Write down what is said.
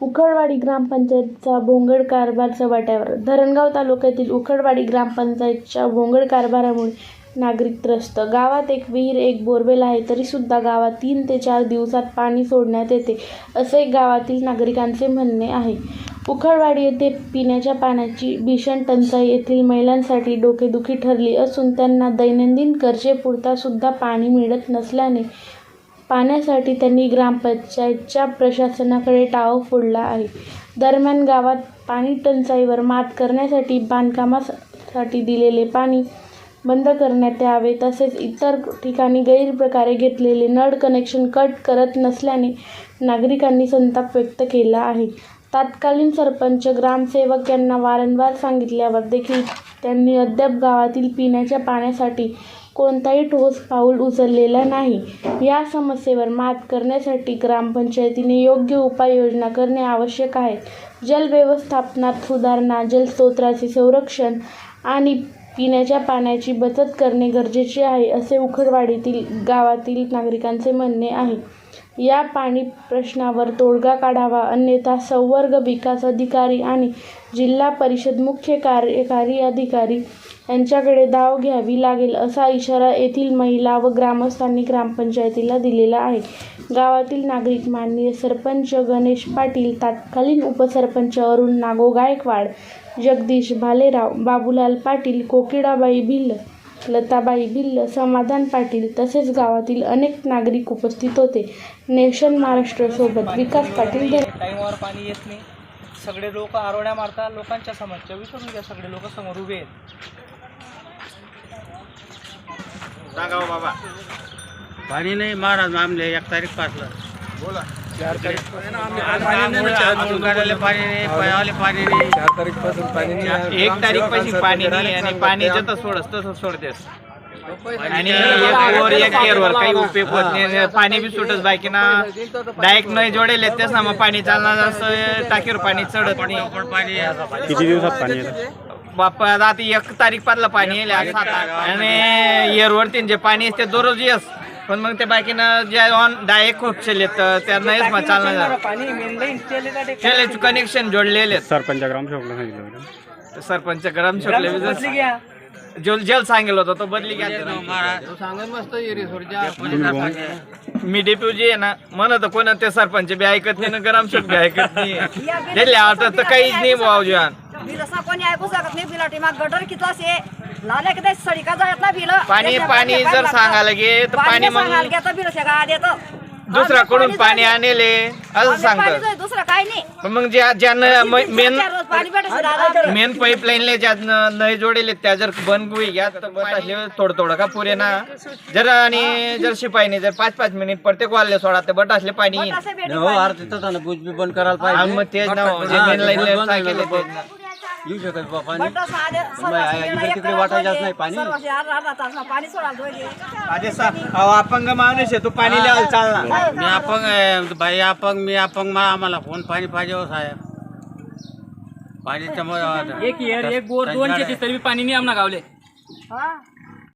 उखळवाडी ग्रामपंचायतचा भोंगड कारभारच्या वाट्यावर. धरणगाव तालुक्यातील उखळवाडी ग्रामपंचायतच्या भोंगड कारभारामुळे नागरिक त्रस्त. गावात एक विहीर एक बोरवेल आहे तरीसुद्धा गावात तीन ते चार दिवसात पाणी सोडण्यात येते असे गावातील नागरिकांचे म्हणणे आहे. उखळवाडी येथे पिण्याच्या पाण्याची भीषण टंचाई येथील महिलांसाठी डोकेदुखी ठरली असून त्यांना दैनंदिन गरजेपुरता सुद्धा पाणी मिळत नसल्याने पाण्यासाठी त्यांनी ग्रामपंचायतच्या प्रशासनाकडे टाव फोडला आहे. दरम्यान गावात पाणी टंचाईवर मात करण्यासाठी बांधकामासाठी दिलेले पाणी बंद करण्यात यावे तसेच इतर ठिकाणी गैरप्रकारे घेतलेले नळ कनेक्शन कट करत नसल्याने नागरिकांनी संताप व्यक्त केला आहे. तत्कालीन सरपंच ग्रामसेवक यांना वारंवार सांगितल्यावर देखील त्यांनी अद्याप गावातील पिण्याच्या पाण्यासाठी कोणताही ठोस पाऊल उचललेला नाही. या समस्येवर मात करण्यासाठी ग्रामपंचायतीने योग्य उपाययोजना करणे आवश्यक आहे. जल व्यवस्थापनात सुधारणा जलस्रोताचे संरक्षण आणि पिण्याच्या पाण्याची बचत करणे गरजेचे आहे असे उखडवाडीतील गावातील नागरिकांचे म्हणणे आहे. या पाणी प्रश्नावर तोडगा काढावा अन्यथा संवर्ग विकास अधिकारी आणि जिल्हा परिषद मुख्य कार्यकारी अधिकारी यांच्याकडे धाव घ्यावी लागेल असा इशारा येथील महिला व ग्रामस्थांनी ग्रामपंचायतीला दिलेला आहे. गावातील नागरिक माननीय सरपंच गणेश पाटील तात्कालीन उपसरपंच अरुण नागो गायकवाड जगदीश भालेराव बाबूलाल पाटील कोकिडाबाई भिल्ल लताबाई भिल्ल समाधान पाटील तसेच गावातील अनेक नागरिक उपस्थित होते. नेशन महाराष्ट्रासोबत विकास पाटील टाईमवर पाणी येत नाही. सगळे लोक आरोड्या मारतात. लोकांच्या समस्या विसरून घ्या. सगळे लोक समोर उभे आहेत. सांगा हो बाबा. पाणी नाही. महाराज आमले एक तारीख पाचला बोला. नाही पयाले पाणी नाही एक तारीख पाशी पाणी नाही आणि पाणी जसं सोडस तसं सोडतेस. आणि एक वर एक केरवर काही उपयोग होत नाही. पाणी बी सुटत बाकी ना. डायरेक्ट नाही जोडेल तेच ना मग पाणी चालणार असं टाकीवर पाणी चढत नाही. पाणी किती दिवसात पाणी येतं? बाप्पा आता एक तारीख पाचला पाणी येईल. आणि एअरवरती जे पाणी असते दररोज येस. पण मग ते बाकीनं जे ऑन डायरेक्ट खुपशेल येत त्या नाहीच मग चालणार. पाणी मेन लाईन केलेलं केले कनेक्शन जोडलेले. सरपंच ग्रामसेवकला सांगितलं होतं. सरपंच गरम शकले घ्या जल जल सांगेल होता तो बदली घ्या मी डेप्यू जे आहे ना म्हणत कोण ते सरपंच बी ऐकत नाही ना गरम शक बी ऐकत नाही. त्याला आता तर काहीच नाही भाऊ असं कोणी ऐकू शकत नाही बिलाटी मग गटर किती असे पाणी पाणी जर सांगायला गे तर पाणी मग देत दुसऱ्याकडून पाणी आणले. असं सांगतात. दुसरं काय नाही. पण मग ज्या ज्यानं मेन मेन पाईपलाईनले ज्यानं नाही जोडेले त्या जर बंद होई घ्या तर थोडं थोडं का पुरे ना. जर आणि जर शिपाईने जर पाच पाच मिनिट प्रत्येक वाढले सोडा ते बट असले पाणी हो बंद करायला आणि मग तेच ना मेन लाईन सांगितले येऊ शकत बा पाणी? बाई, असे इकडे तिकडे होते. नाही पाणी. पाणी सोडायला पाहिजे. अरे सा अहो, अपंग माणूस आहे तू पाणी लिहायला चालला मी अपंग आहे बाई अपंग मी अपंग मला आम्हाला फोन पाणी पाहिजे हो साहेब? पाणी त्यामुळे एक एक बोर दोन शेती तरी पाणी नाही आमना गावले. हा.